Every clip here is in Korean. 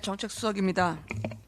정책수석입니다.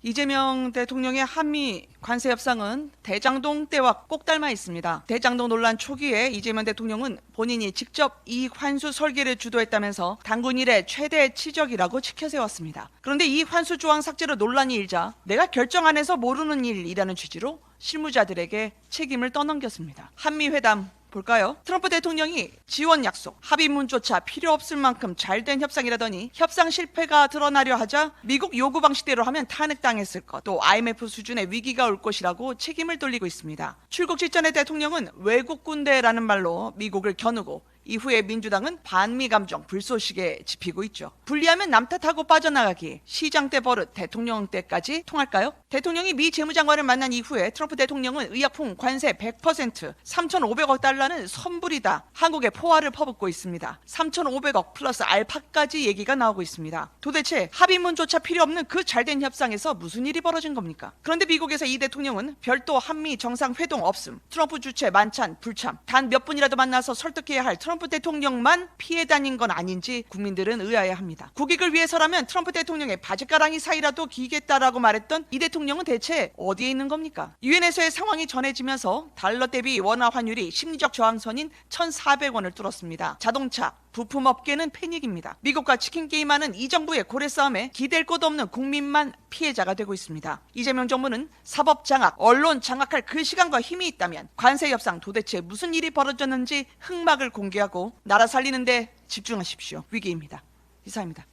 이재명 대통령의 한미 관세 협상은 대장동 때와 꼭 닮아 있습니다. 대장동 논란 초기에 이재명 대통령은 본인이 직접 이 환수 설계를 주도했다면서 당군 일의 최대 치적이라고 치켜세웠습니다. 그런데 이 환수 조항 삭제로 논란이 일자 내가 결정 안 해서 모르는 일이라는 취지로 실무자들에게 책임을 떠넘겼습니다. 한미 회담 볼까요? 트럼프 대통령이 지원 약속, 합의문조차 필요 없을 만큼 잘된 협상이라더니 협상 실패가 드러나려 하자 미국 요구 방식대로 하면 탄핵당했을 것, 또 IMF 수준의 위기가 올 것이라고 책임을 돌리고 있습니다. 출국 직전에 대통령은 외국 군대라는 말로 미국을 겨누고 이후에 민주당은 반미 감정 불쏘시개 지피고 있죠. 불리하면 남 탓하고 빠져나가기 시장 때 버릇 대통령 때까지 통할까요? 대통령이 미 재무장관을 만난 이후에 트럼프 대통령은 의약품 관세 100% 3,500억 달러는 선불이다. 한국에 포화를 퍼붓고 있습니다. 3,500억 플러스 알파까지 얘기가 나오고 있습니다. 도대체 합의문조차 필요 없는 그 잘된 협상에서 무슨 일이 벌어진 겁니까? 그런데 미국에서 이 대통령은 별도 한미 정상 회동 없음, 트럼프 주최 만찬 불참, 단 몇 분이라도 만나서 설득해야 할 트럼프 대통령만 피해 다닌 건 아닌지 국민들은 의아해합니다. 국익을 위해서라면 트럼프 대통령의 바지가랑이 사이라도 기겠다라고 말했던 이 대통령은 대체 어디에 있는 겁니까? 유엔에서의 상황이 전해지면서 달러 대비 원화 환율이 심리적 저항선인 1,400원을 뚫었습니다. 자동차, 부품 업계는 패닉입니다. 미국과 치킨 게임하는 이 정부의 고래 싸움에 기댈 곳 없는 국민만 피해자가 되고 있습니다. 이재명 정부는 사법 장악, 언론 장악할 그 시간과 힘이 있다면 관세 협상 도대체 무슨 일이 벌어졌는지 흑막을 공개하고 나라 살리는데 집중하십시오. 위기입니다. 이사입니다.